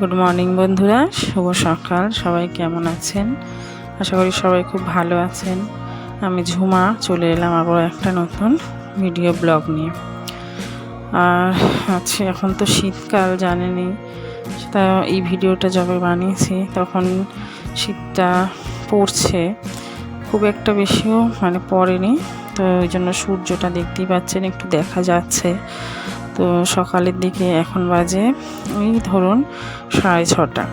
Good morning বন্ধুরা। শুভ সকাল। সবাই কেমন আছেন? আশা করি সবাই খুব ভালো আছেন। আমি ঝুমা, চলে এলাম আবার একটা নতুন ভিডিও ব্লগ নিয়ে। আর আছে এখন তো শীতকাল জানেনি তা এই ভিডিওটা যবে বানিয়েছি, তখন শীতটা পড়ছে। খুব একটা বেশিও মানে পড়েনি। তো ওই জন্য সূর্যটা দেখতেই পাচ্ছেন, একটু দেখা যাচ্ছে। তো সকালের দিকে এখন বাজে, ওই ধরুন সাড়ে ছটা।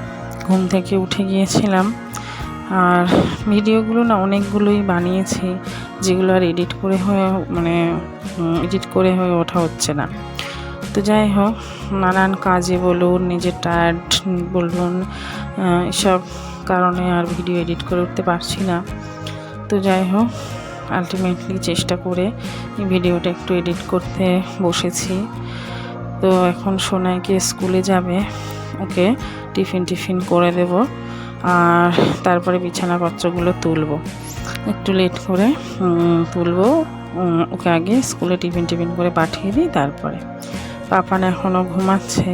ঘুম থেকে উঠে গিয়েছিলাম আর ভিডিওগুলো না অনেকগুলোই বানিয়েছি, যেগুলো আর এডিট করে হয়ে মানে এডিট করে হয়ে ওঠা হচ্ছে না। তো যাই হোক, নানান কাজে বলুন, নিজের টায়ার্ড বলুন এসব কারণে আর ভিডিও এডিট করে উঠতে পারছি না। তো যাই হোক আলটিমেটলি চেষ্টা করে ভিডিওটা একটু এডিট করতে বসেছি। তো এখন সোনাইকে স্কুলে যাবে, ওকে টিফিন টিফিন করে দেব আর তারপরে বিছানাপত্রগুলো তুলবো। একটু লেট করে তুলবো ওকে আগে স্কুলে টিফিন টিফিন করে পাঠিয়ে দিই তারপরে। পাপান এখনও ঘুমাচ্ছে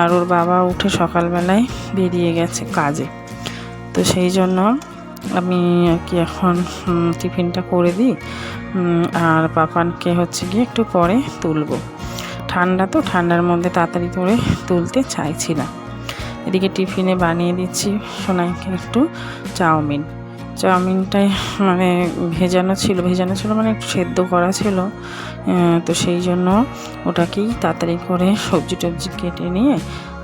আর ওর বাবা উঠে সকালবেলায় বেরিয়ে গেছে কাজে। তো সেই জন্য আমি আর কি এখন টিফিনটা করে দিই। আর পাপানকে হচ্ছে গিয়ে একটু পরে তুলবো। ঠান্ডা তো, ঠান্ডার মধ্যে তাড়াতাড়ি করে তুলতে চাইছি না এদিকে টিফিনে বানিয়ে দিচ্ছি সোনাইকে একটু চাউমিন। চাউমিনটাই মানে ভেজানো ছিল ভেজানো ছিল মানে একটু সেদ্ধ করা ছিল। তো সেই জন্য ওটাকেই তাড়াতাড়ি করে সবজি টবজি কেটে নিয়ে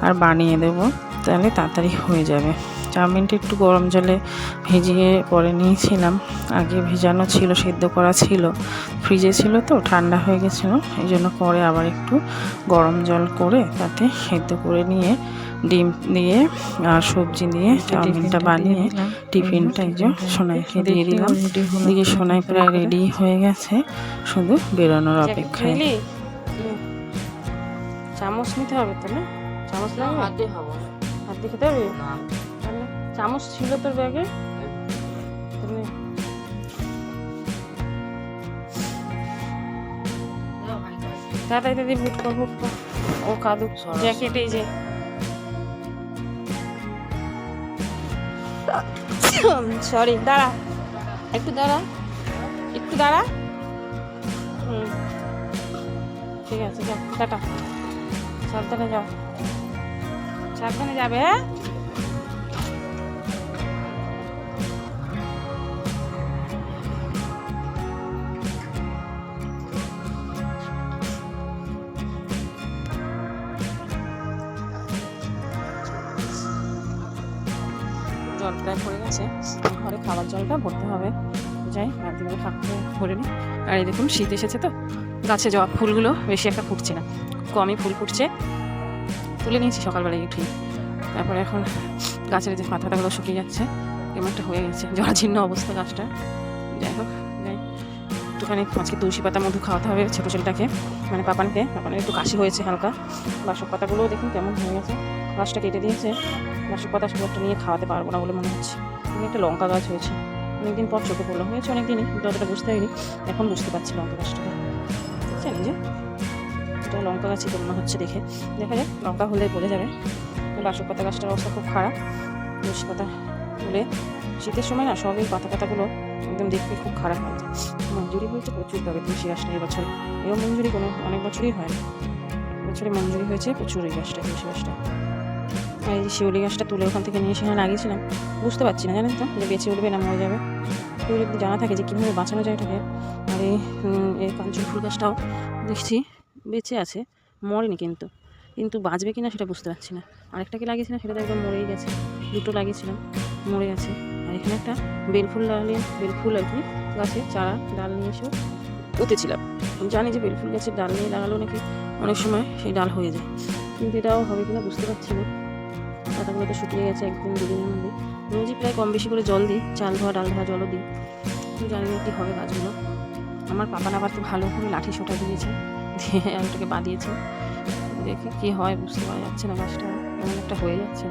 আর বানিয়ে দেব। তাহলে তাড়াতাড়ি হয়ে যাবে। চাউমিনটা একটু গরম জলে ভিজিয়ে পরে নিয়েছিলাম। আগে ভেজানো ছিল সেদ্ধ করা ছিল। ফ্রিজে ছিল তো ঠান্ডা হয়ে গেছিল। এই জন্য পরে আবার একটু গরম জল করে তাতে সেদ্ধ করে নিয়ে ডিম দিয়ে আর সবজি দিয়ে চাউমিনটা বানিয়ে টিফিনটা এই যে সোনাইকে দিয়ে দিলাম। দিকে সোনাই প্রায় রেডি হয়ে গেছে। শুধু বেরোনোর অপেক্ষায়। চামচ নিতে হবে তো না চামচ লাগবে? হাত দিয়ে খাব হাত দিয়ে খেতে হবে? তাহলে চামচ ছিল তোর ব্যাগে। তাড়াতাড়ি দিদি বুট কর ও কাদু জ্যাকেট এই যে। সরি দাঁড়া। একটু দাঁড়া। একটু দাঁড়া। হুম। ঠিক আছে যাও টাটা। সাবধানে যাও। সাবধানে যাবে হ্যাঁ? জলটা ভরতে হবে। যাই বালতিগুলো থাকতে ভরে নিই আর এই দেখুন, শীত এসেছে তো। গাছে জবা ফুলগুলো বেশি একটা ফুটছে না। কমই ফুল ফুটছে। তুলে নিয়েছি সকালবেলায় উঠেই তারপরে এখন গাছের যে পাতা পাতাগুলো শুকিয়ে যাচ্ছে, কেমন একটা হয়ে গেছে। জরাজীর্ণ অবস্থা গাছটা যাই হোক, যাই। একটুখানি আজকে তুলসী পাতা মধু খাওয়াতে হবে ছোটো ছেলেটাকে মানে পাপানকে। পাপানের একটু কাশি হয়েছে হালকা। বাসক পাতাগুলোও দেখুন কেমন হয়ে গেছে। গাছটা কেটে দিয়েছে। বাসক পাতা শুধু একটা নিয়ে খাওয়াতে পারব না বলে মনে হচ্ছে। এখানে একটা লঙ্কা গাছ হয়েছে। অনেকদিন পর চোখে পড়ল। হয়েছে অনেকদিনই অতটা বুঝতে হয়নি এখন বুঝতে পারছি লঙ্কা গাছটাকে। দেখছেন যে, এটা লঙ্কা গাছই তো মনে হচ্ছে দেখে। দেখা যাক, লঙ্কা হলে বোঝা যাবে। বাসক পাতা গাছটার অবস্থা খুব খারাপ। তুলসী পাতা হলে শীতের সময় না সবই পাতা পাতাগুলো একদম দেখতে খুব খারাপ হয়। মঞ্জুরি হয়েছে প্রচুর তবে তুলসী গাছটা এবছর এও মঞ্জুরি কোনো, অনেক বছরই হয় না। বছরে মঞ্জুরি হয়েছে প্রচুর এই গাছটা, তুলসী গাছটা। এই শিউলি গাছটা তুলে ওখান থেকে নিয়ে সেখানে লাগিয়েছিলাম, বুঝতে পারছি না জানেন তো, যে বেঁচে উঠবে না মরে যাবে। কেউ যদি জানা থাকে যে কীভাবে বাঁচানো যায় এটাকে, আর এই কাঞ্চন ফুল গাছটাও দেখছি বেঁচে আছে, মরেনি কিন্তু। কিন্তু বাঁচবে কি না সেটা বুঝতে পারছি না। আরেকটাকে লাগিয়েছিলাম, সেটা তো একদম মরেই গেছে। দুটো লাগিয়েছিলাম, মরে গেছে। আর এখানে একটা বেলফুল ডালিয়ে বেলফুল আর কি, গাছে চারা, ডাল নিয়ে এসেও পুঁতেছিলাম। জানি যে বেলফুল গাছের ডাল নিয়ে লাগালেও নাকি অনেক সময় সেই ডাল হয়ে যায়। কিন্তু এটাও হবে কিনা বুঝতে পারছি না। পাতাগুলো তো শুকিয়ে গেছে একদিন দুদিনের মধ্যে রোজই প্রায় কম বেশি করে জল দিই, চাল ধোয়া, ডাল ধোয়া জলও দিই। কিন্তু জানি না কী হবে গাছগুলো। আমার পাপান আবার তো ভালো করে লাঠি সোটা দিয়েছে, দিয়ে আর ওটাকে বাঁধিয়েছে। দেখি কী হয়, বুঝতে পারা যাচ্ছে না গাছটা। এমন একটা হয়ে যাচ্ছে।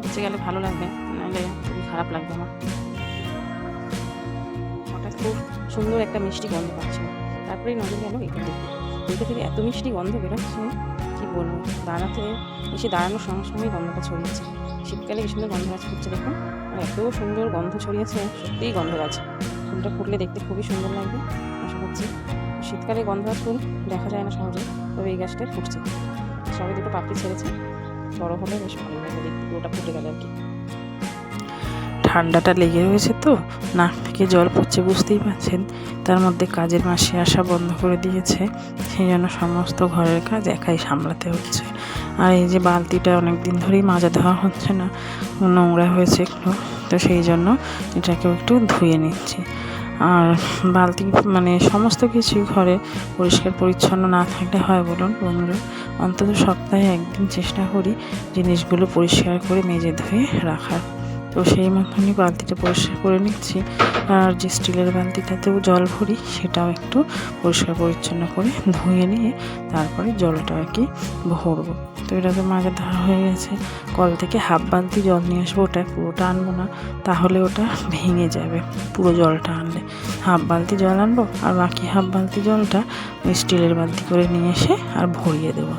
বেঁচে গেলে ভালো লাগবে, নাহলে খুবই খারাপ লাগবে আমার। হঠাৎ খুব সুন্দর একটা মিষ্টি গন্ধ পাচ্ছিল তারপরেই নজর গেল দেখি এটা থেকে এত মিষ্টি গন্ধ বেরোচ্ছে। বলব, দাঁড়াতে এসে দাঁড়ানোর সঙ্গে সঙ্গেই গন্ধটা ছড়িয়েছে। শীতকালে কি সুন্দর গন্ধ গাছ ফুটছে দেখুন। আর এত সুন্দর গন্ধ ছড়িয়েছে, সত্যিই গন্ধ গাছ। ফুলটা ফুটলে দেখতে খুবই সুন্দর লাগবে, আশা করছি। শীতকালে গন্ধ গাছ ফুল দেখা যায় না সহজে, তবে এই গাছটা ফুটছে। সবাই দুটো পাপড়ি ছেড়েছে, বড় হলে বেশ ভালো লাগবে দেখতে, পুরোটা ফুটে গেলে আর কি। ঠান্ডাটা লেগে রয়েছে তো? নাক থেকে জল পড়ছে বুঝতেই পারছেন। তার মধ্যে কাজের মাসে আসা বন্ধ করে দিয়েছে। সেই জন্য সমস্ত ঘরের কাজ একাই সামলাতে হচ্ছে। আর এই যে বালতিটা অনেক দিন ধরেই মাজা দেওয়া হচ্ছে না, নোংরা হয়েছে একটু, তো সেই জন্য এটাকেও একটু ধুয়ে নিচ্ছি। আর বালতি মানে সমস্ত কিছুই ঘরে পরিষ্কার পরিচ্ছন্ন না থাকলে হয় বলুন বন্ধুরা, অন্তত সপ্তাহে একদিন চেষ্টা করি জিনিসগুলো পরিষ্কার করে মেজে ধুয়ে রাখার। তো সেই মতনই বালতিটা পরিষ্কার করে নিচ্ছি। আর যে স্টিলের বালতিটাতেও জল ভরি, সেটাও একটু পরিষ্কার পরিচ্ছন্ন করে ধুয়ে নিয়ে তারপরে জলটা আর কি ভরবো। তো এটা তো মাজা ধরা হয়ে গেছে। কল থেকে হাফ বালতি জল নিয়ে আসব, ওটা পুরোটা আনব না, তাহলে ওটা ভেঙে যাবে পুরো জলটা আনলে। হাফ বালতি জল আনব, আর বাকি হাফ বালতি জলটা স্টিলের বালতি করে নিয়ে এসে আর ভরিয়ে দেবো।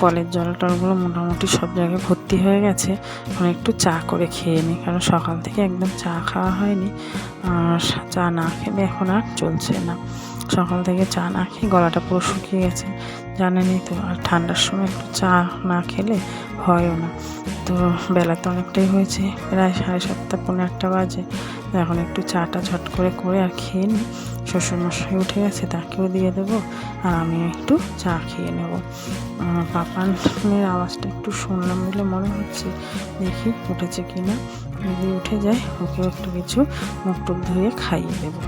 কলের জল টলগুলো মোটামুটি সব জায়গায় ভর্তি হয়ে গেছে। এখন একটু চা করে খেয়ে নিই কারণ সকাল থেকে একদম চা খাওয়া হয়নি। আর চা না খেলে এখন আর চলছে না। সকাল থেকে চা না খেয়ে গলাটা পুরো শুকিয়ে গেছে। জানেনই তো, আর ঠান্ডার সময় একটু চা না খেলে হয়ও না। তো বেলা তো অনেকটাই হয়েছে, প্রায় সাড়ে সাতটা পনেরো একটা বাজে। এখন একটু চাটা ঝট করে করে আর খেয়ে নিই শ্বশুরমশাই উঠে গেছে, তাকেও দিয়ে দেবো আর আমি একটু চা খেয়ে নেব। পাপানের আওয়াজটা একটু শুনলাম বলে মনে হচ্ছে দেখি উঠেছে কি না। যদি উঠে যায়, ওকেও একটু কিছু মুখ টুক ধুয়ে খাইয়ে দেবো।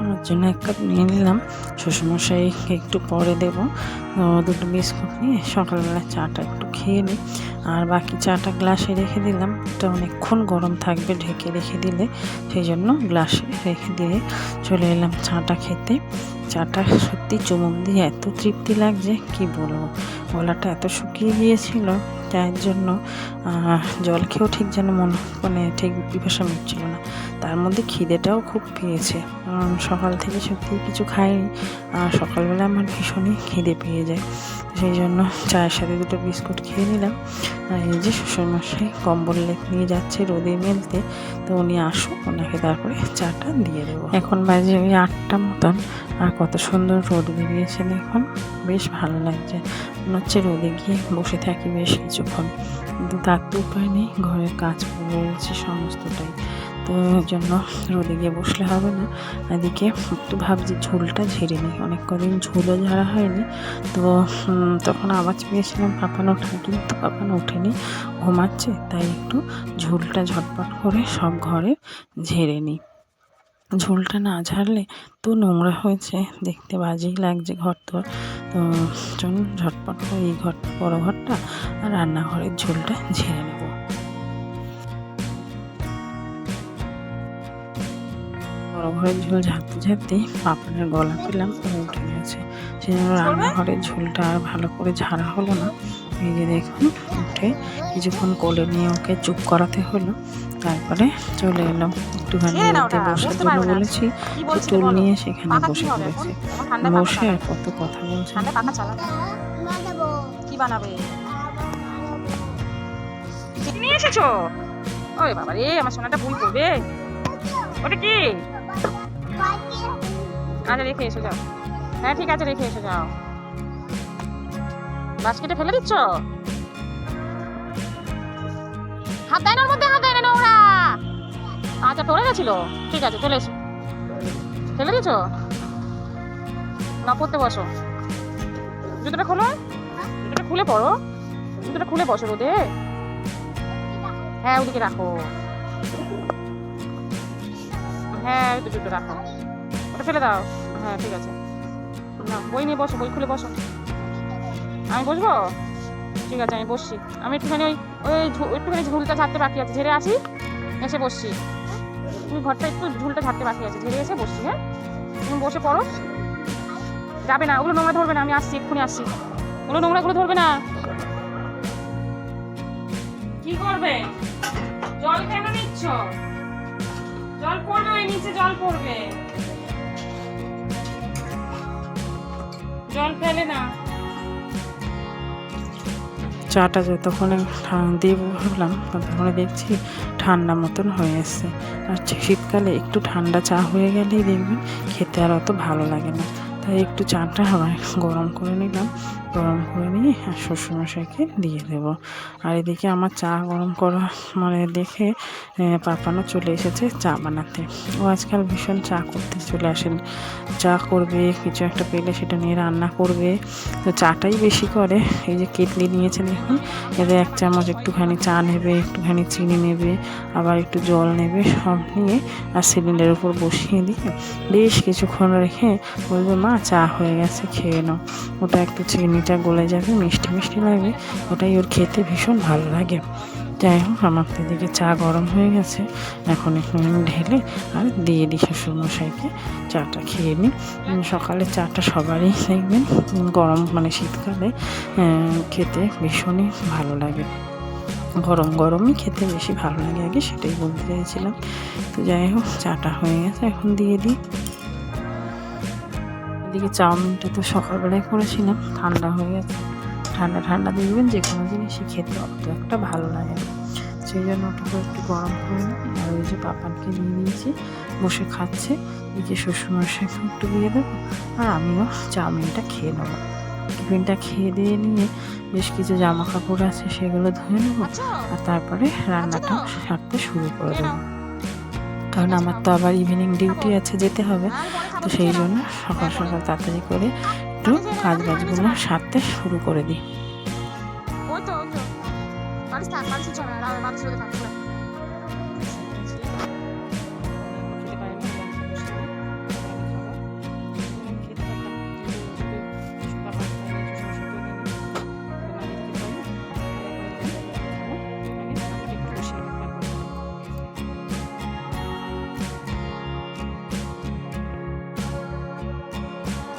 আমার জন্য এক কাপ নিয়ে নিলাম। শ্বশুরমশাইকে একটু পরে দেবো। দুটো বিস্কুট নিয়ে সকালবেলা চাটা একটু খেয়ে নিই আর বাকি চাটা গ্লাসে রেখে দিলাম। এটা অনেকক্ষণ গরম থাকবে ঢেকে রেখে দিলে, সেই জন্য গ্লাসে রেখে দিয়ে চলে এলাম চাটা খেতে। চাটা সত্যি চুমুক দিয়ে এত তৃপ্তি লাগছে, কি বলব? গলাটা এত শুকিয়ে গিয়েছিল। চায়ের জন্য জল খেয়েও ঠিক যেন মন মানে ঠিক পিপাসা মিটছিল না। তার মধ্যে খিদেটাও খুব পেয়েছে। কারণ সকাল থেকে সত্যি কিছু খাইনি, আর সকালবেলা আমার ভীষণই খিদে পেয়ে যায়। সেই জন্য চায়ের সাথে দুটো বিস্কুট খেয়ে নিলাম। আর এই যে শ্বশুরমশাই কম্বল লেপ নিয়ে যাচ্ছে রোদে মেলতে, তো উনি আসুক, ওনাকে তারপরে চাটা দিয়ে দেবো। এখন বাজে ওই আটটা মতন, আর কত সুন্দর রোদ বেরিয়েছে দেখুন। বেশ ভালো লাগছে। মনে হচ্ছে রোদে গিয়ে বসে থাকি বেশ কিছুক্ষণ। কিন্তু তার তো উপায় নেই, ঘরের কাজ পড়ে সমস্তটাই। তো জন্য রোদে গিয়ে বসলে হবে না। এদিকে একটু ভাবছি ঝোলটা ঝেড়ে নিই। অনেক কদিন ঝোলও ঝাড়া হয়নি। তো তখন আওয়াজ পেয়েছিলাম, পাপানো ওঠা কিন্তু পাপানো ওঠেনি। ঘুমাচ্ছে, তাই একটু ঝোলটা ঝটপট করে সব ঘরে ঝেড়ে নিই। ঝোলটা না ঝাড়লে তো নোংরা হয়েছে। দেখতে বাজেই লাগছে ঘর তোর তো চলুন ঝটপট করে এই ঘরটা বড় ঘরটা আর রান্নাঘরের ঝোলটা ঝেড়ে নেব। বড় ঘরের ঝোল ঝাড়তে ঝাড়তেই পাপনের গলা পেলাম উঠে গেছে সেই জন্য রান্নাঘরের ঝোলটা আর ভালো করে ঝাড়া হলো না। এই যে দেখুন উঠে কিছুক্ষণ কোলে নিয়ে ওকে চুপ করাতে হলো। তারপরে চলে এলাম একটুখানি নাও বসার জন্য বলেছি টুল নিয়ে সেখানে বসে পড়েছে। বসে আর কত কথা বলছে। কি বানাবে? নিয়ে এসেছ? ওরে বাবা রে আমার সোনাটা ভুল করবে। ওটা কি? আচ্ছা রেখে এসে যাও। হ্যাঁ ঠিক আছে, রেখে এসে যাও। বাস্কেটে ফেলে দিচ্ছ? হাত দেয় না মধ্যে, হাত দেয় না নোংরা। আচ্ছা পড়ে গেছিল। ঠিক আছে, চলে এসো। ফেলে দিয়েছ? না, পড়তে বসো। জুতোটা খোলো। জুতোটা খুলে পড়ো। জুতোটা খুলে বসো রোদে। হ্যাঁ ওদিকে রাখো। হ্যাঁ জুতো রাখো। ওটা ফেলে দাও। হ্যাঁ ঠিক আছে। না, বই নিয়ে বসো, বই খুলে বসো। আমি বসবো? ঠিক আছে, আমি বসছি। আমি একটুখানি ওই ওই একটুখানি ঝুলটা ঝাড়তে বাকি আছে, ঝেড়ে আসি, এসে বসছি। তুমি ঘরটা একটু ঝুলটা ঝাড়তে বাকি আছে, ঝেড়ে এসে বসছি হ্যাঁ? তুমি বসে পড়ো। যাবে না, ওগুলো নোংরা ধরবে না, আমি আসছি, এক্ষুনি আসছি। ওগুলো নোংরাগুলো ধরবে না। কি করবে? জল কেন নিচ্ছ? জল পড়বে, নিচে জল পড়বে। জল ফেলে না। চাটা যতক্ষণে দিয়ে ভাবলাম, ততক্ষণে দেখছি ঠান্ডা মতন হয়ে এসছে। আর শীতকালে একটু ঠান্ডা চা হয়ে গেলেই দেখবেন খেতে আর অত ভালো লাগে না। তাই একটু চাটা গরম করে নিলাম। গরম করে নিয়ে আর শ্বশুরমশাইকে দিয়ে দেবো। আর এদিকে আমার চা গরম করা মানে দেখে পাপানো চলে এসেছে চা বানাতে। ও আজকাল ভীষণ চা করতে চলে আসেন। চা করবে, কিছু একটা পেলে সেটা নিয়ে রান্না করবে। তো চাটাই বেশি করে। এই যে কেটলি নিয়েছে দেখুন, এতে এক চামচ একটুখানি চা নেবে, একটুখানি চিনি নেবে, আবার একটু জল নেবে, সব নিয়ে আর সিলিন্ডারের উপর বসিয়ে দিয়ে বেশ কিছুক্ষণ রেখে বলবে, মা চা হয়ে গেছে, খেয়ে নাও। ওটা একটু চিনিটা গলে যাবে, মিষ্টি মিষ্টি লাগবে। ওটাই ওর খেতে ভীষণ ভালো লাগে। যাই হোক, আমার তো এদিকে চা গরম হয়ে গেছে। এখন একটু ঢেলে আর দিয়ে দিই শ্বশুরমশাইকে চাটা খেয়ে নিই সকালে চাটা সবারই দেখবেন। গরম মানে শীতকালে খেতে ভীষণই ভালো লাগে। গরম গরমই খেতে বেশি ভালো লাগে আগে, সেটাই বলতে চাইছিলাম। তো যাই হোক, চাটা হয়ে গেছে, এখন দিয়ে দিই এদিকে চাউমিনটা তো সকালবেলায় করেছিলাম ঠান্ডা হয়ে গেছে। ঠান্ডা ঠান্ডা দেখবেন যে কোনো জিনিসই খেতে অত একটা ভালো লাগে না। সেই জন্য ওটাকে একটু গরম করে নিই আর ওই যে পাপানকে দিয়ে দিয়েছি বসে খাচ্ছে। এই যে শ্বশুরমশাইকে একটু দিয়ে দেবো আর আমিও চাউমিনটা খেয়ে নেব। টিফিনটা খেয়ে দিয়ে নিয়ে বেশ কিছু জামা কাপড় আছে সেগুলো ধুয়ে নেব আর তারপরে রান্নাটা সারতে শুরু করে দেবো। কারণ আমার তো আবার ইভিনিং ডিউটি আছে, যেতে হবে। তো সেই জন্য সকাল সকাল তাড়াতাড়ি করে একটু কাজ বাজগুলো সারতে শুরু করে দিই।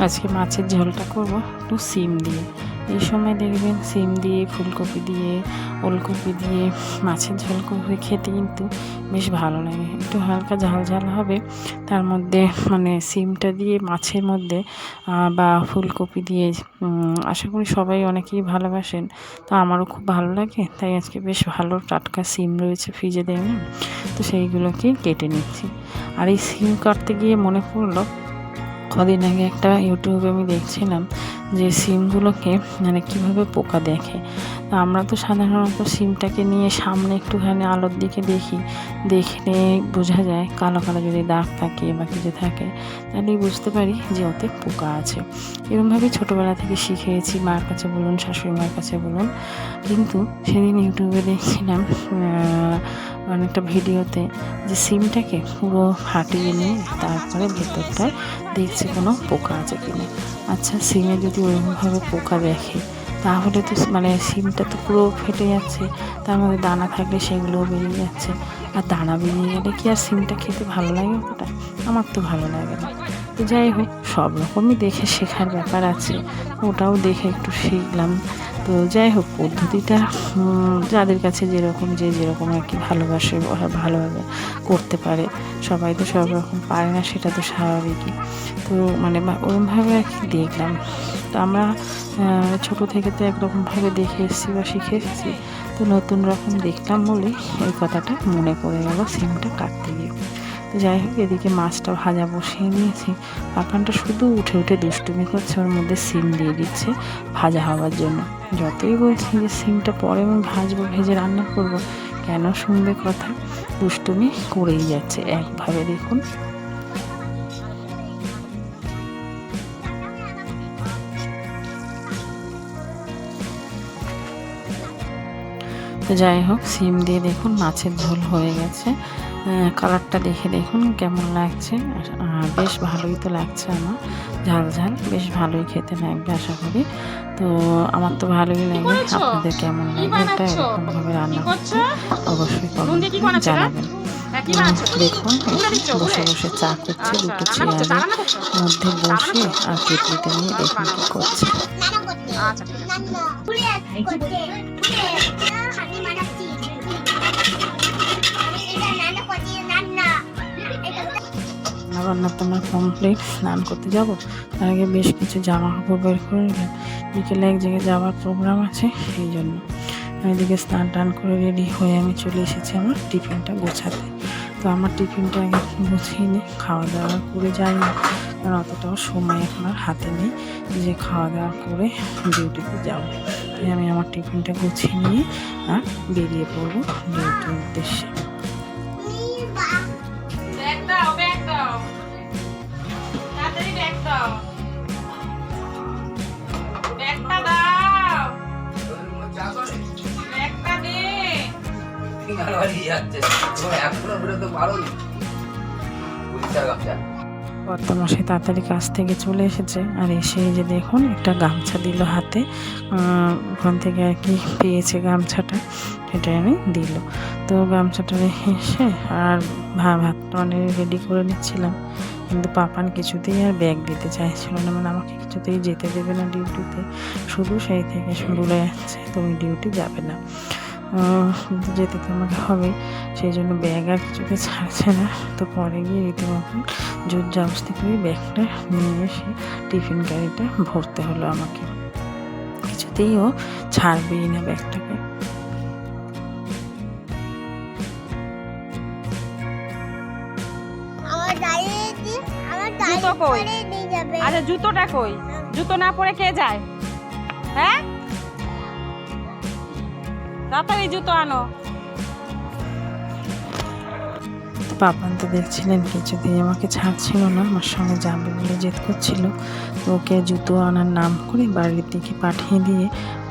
আজকে মাছের ঝোলটা করব একটু সিম দিয়ে। এই সময় দেখবেন সিম দিয়ে, ফুলকপি দিয়ে, ওলকপি দিয়ে মাছের ঝোল করে খেতে কিন্তু বেশ ভালো লাগে। একটু হালকা ঝাল ঝাল হবে, তার মধ্যে মানে সিমটা দিয়ে মাছের মধ্যে বা ফুলকপি দিয়ে আশা করি সবাই অনেকেই ভালোবাসেন, তো আমারও খুব ভালো লাগে, তাই আজকে বেশ ভালো টাটকা সিম রয়েছে ফ্রিজে দেখলাম, তো সেইগুলোকেই কেটে নিচ্ছি। আর এই সিম কাটতে গিয়ে মনে পড়ল কদিন আগে একটা ইউটিউবে আমি দেখছিলাম যে সিমগুলোকে মানে কীভাবে পোকা দেখে। আমরা তো সাধারণত সিমটাকে নিয়ে সামনে একটুখানি আলোর দিকে দেখি। দেখলে বোঝা যায় কালো কালো যদি দাগ থাকে বা কিছু থাকে তাহলেই বুঝতে পারি যে ওতে পোকা আছে। এরকমভাবে ছোটোবেলা থেকে শিখেছি, মার কাছে বলুন শাশুড়ি মার কাছে বলুন। কিন্তু সেদিন ইউটিউবে দেখছিলাম অনেকটা ভিডিওতে যে সিমটাকে পুরো ফাটিয়ে নিয়ে তারপরে ভেতরটায় দেখছি কোনো পোকা আছে কিনা আচ্ছা সিমে যদি ওরকমভাবে পোকা দেখে, তাহলে তো মানে সিমটা তো পুরো ফেটে যাচ্ছে, তার মধ্যে দানা থাকলে সেগুলোও বেরিয়ে যাচ্ছে। আর দানা বেরিয়ে গেলে কি আর সিমটা খেতে ভালো লাগে ওটা আমার তো ভালো লাগে না। তো যাই হোক, সব রকমই দেখে শেখার ব্যাপার আছে। ওটাও দেখে একটু শিখলাম। তো যাই হোক, পদ্ধতিটা যাদের কাছে যেরকম যে যেরকম আর কি ভালোবাসে ভালোভাবে করতে পারে। সবাই তো সব রকম পারে না, সেটা তো স্বাভাবিকই। তো মানে ওরমভাবে আর কি দেখলাম। তো আমরা ছোটো থেকে তো একরকমভাবে দেখে এসেছি বা শিখে এসেছি। তো নতুন রকম দেখলাম বলেই এই কথাটা মনে পড়ে গেল, সিমটা কাটতে গিয়ে। যাই হোক, এদিকে মাছটা ভাজা বসিয়ে নিয়েছি। পাপানটা শুধু উঠে উঠে দুষ্টুমি করছে, ওর মধ্যে সিম দিয়ে দিচ্ছে ভাজা হওয়ার জন্য। যতই বলছি যে সিমটা পরে আমি ভাজবো, ভেজে রান্না করব, কেন শুনবে কথা? দুষ্টুমি করেই যাচ্ছে, একভাবে দেখুন। তো যাই হোক, সিম দিয়ে দেখুন মাছের ঝোল হয়ে গেছে। কালারটা দেখে দেখুন কেমন লাগছে। আর, বেশ ভালোই তো লাগছে আমার। ঝাল ঝাল বেশ ভালোই খেতে লাগবে আশা করি। তো আমার তো ভালোই লাগে। আপনাদের কেমন লাগে এটা এরকমভাবে রান্না করছ? করতে অবশ্যই কমেন্ট জানাবেন। হ্যাঁ দেখুন বসে বসে চা করছে আচ্ছা দুটো চেয়ারের মধ্যে বসে আর কেটলিটা নিয়ে দেখুন কি করছে। রান্না তোমার কমপ্লিট স্নান করতে যাব। তার আগে বেশ কিছু জামা কাপড় বের করে নিলাম। বিকেলে এক জায়গায় যাওয়ার প্রোগ্রাম আছে সেই জন্য। এদিকে স্নান টান করে রেডি হয়ে আমি চলে এসেছি আমার টিফিনটা গোছাতে। তো আমার টিফিনটা আগে গুছিয়ে নিই খাওয়া দাওয়া করে যাই না। কারণ অতটাও সময় এখন আর হাতে নেই যে খাওয়া দাওয়া করে ডিউটিতে যাব। তাই আমি আমার টিফিনটা গুছিয়ে নিয়ে আর বেরিয়ে পড়ব ডিউটির উদ্দেশ্যে। এখনও গামছা। বর্তমাসে তাড়াতাড়ি কাছ থেকে চলে এসেছে। আর এসে যে দেখুন, একটা গামছা দিল হাতে। ওখান থেকে আর কি পেয়েছে গামছাটা, সেটা আমি দিল। তো গামছাটা এসে আর ভাত মানে রেডি করে নিচ্ছিলাম। কিন্তু পাপান কিছুতেই আর ব্যাগ দিতে চাইছিল না। মানে আমাকে কিছুতেই যেতে দেবে না ডিউটিতে শুধু সেই থেকে বলে যাচ্ছে। তুমি ডিউটি যাবে না। যেতে তো আমাকে হবে। সেই জন্য ব্যাগ আর কিছুতে ছাড়ছে না। তো পরে গিয়ে রীতিমতন জোর জাবস্তি করে ব্যাগটা নিয়ে এসে টিফিন গাড়িটা ভরতে হলো আমাকে। কিছুতেই ও ছাড়বেই না ব্যাগটাকে। জুতো কই? আচ্ছা জুতোটা কই? জুতো না পরে কে যায়? হ্যাঁ? তাড়াতাড়ি জুতো আনো। পাপান তো দেখছিলেন কিছুতেই আমাকে ছাড়ছিল না, আমার সঙ্গে যাবে বলে জেদ করছিল। তো ওকে জুতো আনার নাম করে বাড়ির দিকে পাঠিয়ে দিয়ে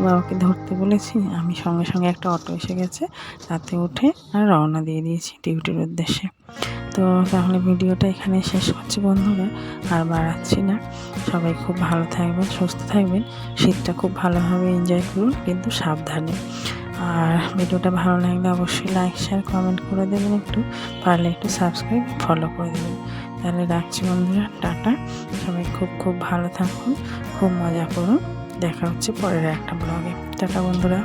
বাবাকে ধরতে বলেছি। আমি সঙ্গে সঙ্গে একটা অটো এসে গেছে, তাতে উঠে আর রওনা দিয়ে দিয়েছি ডিউটির উদ্দেশ্যে। তো তাহলে ভিডিওটা এখানে শেষ করছি বন্ধুরা, আর বাড়াচ্ছি না। সবাই খুব ভালো থাকবেন, সুস্থ থাকবেন, শীতটা খুব ভালোভাবে এনজয় করুন, কিন্তু সাবধানে। আর ভিডিওটা ভালো লাগলে অবশ্যই লাইক শেয়ার কমেন্ট করে দেবেন একটু। পারলে একটু সাবস্ক্রাইব ফলো করে দেবেন। তাহলে রাখছি বন্ধুরা, টাটা। সবাই খুব খুব ভালো থাকুন, খুব মজা করুন। দেখা হচ্ছে পরের একটা ব্লগে টাটা বন্ধুরা।